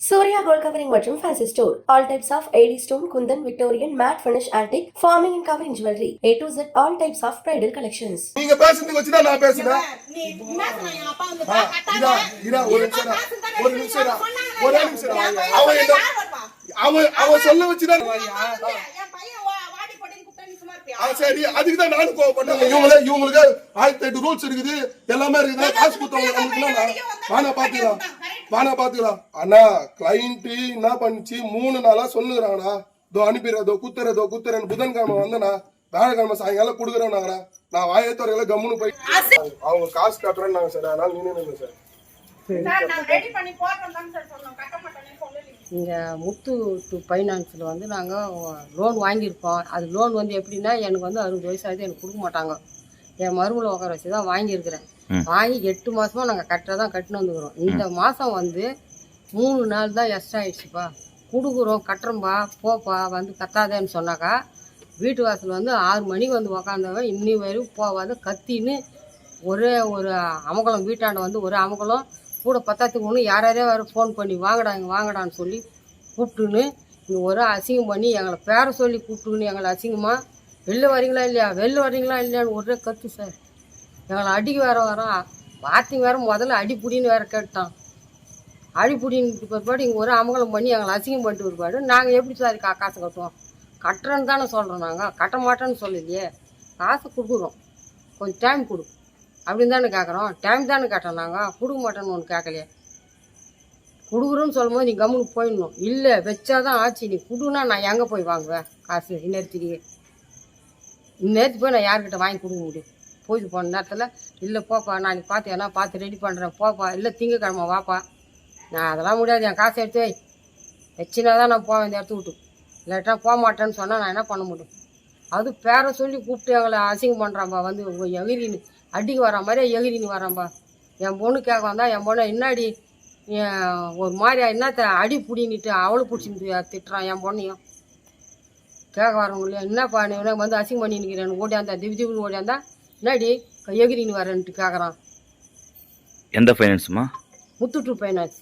Surya gold covering மற்றும் fancy store all types of AD stone kundan Victorian matte finish antique forming and covering jewellery A to Z all types of bridal collections நீங்க பேசுறதுக்கு வச்சுதான் நான் பேசுறேன். நீ என்ன அப்பா வந்து ஒரு நிமிஷம் தானே ஒரு. நிமிஷம் நான் ஒரே? நிமிஷம் அவன்? அவன் அவன் சொல்ல வச்சுதான் என் பையன் வா- வாடி போடின்னு கூப்பிட்டா நீ சும்மா இருப்பியா? ஆ, சரி அதுக்கு தான் நானும் கோவப்பட்டேன். இவங்களே இவங்களுக்கு ஆயிரத்தி எட்டு ரூல்ஸ் இருக்குது. எல்லாமே இருக்குது. காசு கொடுத்தவங்க வானா பாத்துக்கலாம். வானா பாத்துக்கலாம். அண்ணா கிளைண்ட் என்ன பண்ணுச்சு? மூணு நாளா சொல்லுறாங்கண்ணா இதோ அனுப்பிடுறதோ குத்துறதோ குத்துறேன் புதன்கிழமை வந்தனா வியாழக்கிழமை சாயங்காலம் கொடுக்குறேன்னாங்கண்ணா நான் வாயத்தோரையில கம்முன்னு போய் அவங்க காசு கட்டுறேன்னாங்க சார். அதனால நின்று சார். சார், நான் ready பண்ணி போடுறேன் தான் சார் சொன்னோம். கட்ட மாட்டேன்னு சொல்லலையே. இங்கே முத்து டு ஃபைனான்ஸில் வந்து நாங்கள் லோன் வாங்கியிருக்கோம். அது லோன் வந்து எப்படின்னா எனக்கு வந்து அறுபது வயசு ஆகுது எனக்கு கொடுக்க மாட்டாங்க. என் மருமலை உட்கார வச்சு தான் வாங்கியிருக்கிறேன் வாங்கி எட்டு மாதமாக நாங்கள் கரெக்டாக தான் கட்டின்னு வந்துக்கிறோம். இந்த மாதம் வந்து மூணு நாள் தான் எக்ஸ்ட்ரா ஆயிடுச்சுப்பா. கொடுக்குறோம் கட்டுறோம்பா போப்பா வந்து கத்தாதேன்னு சொன்னாக்கா வீட்டு வாசல் வந்து ஆறு மணிக்கு வந்து உக்காந்தவன் இன்னி வரையும் போவாத. கத்தின்னு ஒரே ஒரு அமகலம் வீட்டாண்ட வந்து ஒரே அமகலம் கூட பத்தாத்துக்கு ஒன்று யார் யாரையோ வேறு ஃபோன் பண்ணி வாங்கடா இங்கே வாங்கடான்னு சொல்லி கூப்பிட்டுன்னு இங்கே ஒரு அசிங்கம் பண்ணி எங்களை பேரை சொல்லி கூப்பிட்டுன்னு எங்களை அசிங்கமாக வெளில வரீங்களா இல்லையா? வெளில வரீங்களா இல்லையான்னு ஒரே கத்து சார் எங்களை அடிக்கு வேற வரோம் வார்த்தைங்க வேற முதல்ல அடிப்புடின்னு வேற கேட்டான். அடிப்புடின்னு பிற்பாடு இங்கே ஒரு அமங்கலம் பண்ணி எங்களை அசிங்கம் பண்ணிட்டு பிற்பாடு நாங்கள் எப்படி சார் கா காசு கட்டுவோம்? கட்டுறேன்னு தானே சொல்கிறோம் நாங்கள் கட்ட மாட்டேன்னு சொல்லலையே. காசு கொடுக்குறோம். கொஞ்சம் டைம் கொடு. அப்படின்னு தானே கேட்குறோம் டைம் தானே கேட்டோம் நாங்கள் கொடுக்க மாட்டேன்னு ஒன்று கேட்கலையே கொடுக்குறோன்னு சொல்லும்போது நீ கம்முன்னு போயிடணும். இல்லை வச்சாதான் ஆச்சு. நீ கொடுன்னா நான் எங்கே போய் வாங்குவேன்? காசு இந்நேரத்துக்கு இந்நேரத்துக்கு போய் நான் யார்கிட்ட வாங்கி கொடுக்க முடியும்? பூஜை போன நேரத்தில் இல்லை போப்பா நான் பார்த்து ஏன்னா பார்த்து ரெடி பண்ணுறேன் போப்பா இல்லை திங்கக்கிழமை வாப்பா. நான் அதெல்லாம் முடியாது. என் காசை எடுத்து வை. வச்சுனா தான் நான் போவேன். இந்த இடத்து விட்டு. இல்லாட்டா போக மாட்டேன்னு சொன்னால் நான் என்ன பண்ண முடியும்? அது பேரை சொல்லி கூப்பிட்டு எங்களை அசிங்கம் பண்ணுறான்பா வந்து எகிரின்னு அடிக்கு வர மாதிரியே எகிரின்னு வரான்பா என் பொண்ணு கேட்க வந்தால் என் பொண்ணை என்னாடி ஒரு மாதிரியா என்னத்த அடி பிடின்னுட்டு அவளை பிடிச்சிருந்து திட்டுறான் என் பொண்ணையும். கேட்க வரவங்க இல்லையா என்னப்பா நீ வந்து அசிங்கம் பண்ணி நிற்கிறேன் ஓடியாந்தா திவி திவின்னு ஓடியாந்தா என்னடி எகிரின்னு வரேன்ட்டு கேட்குறான் எந்த ஃபைனான்ஸுமா முத்துட்டு ஃபைனான்ஸ்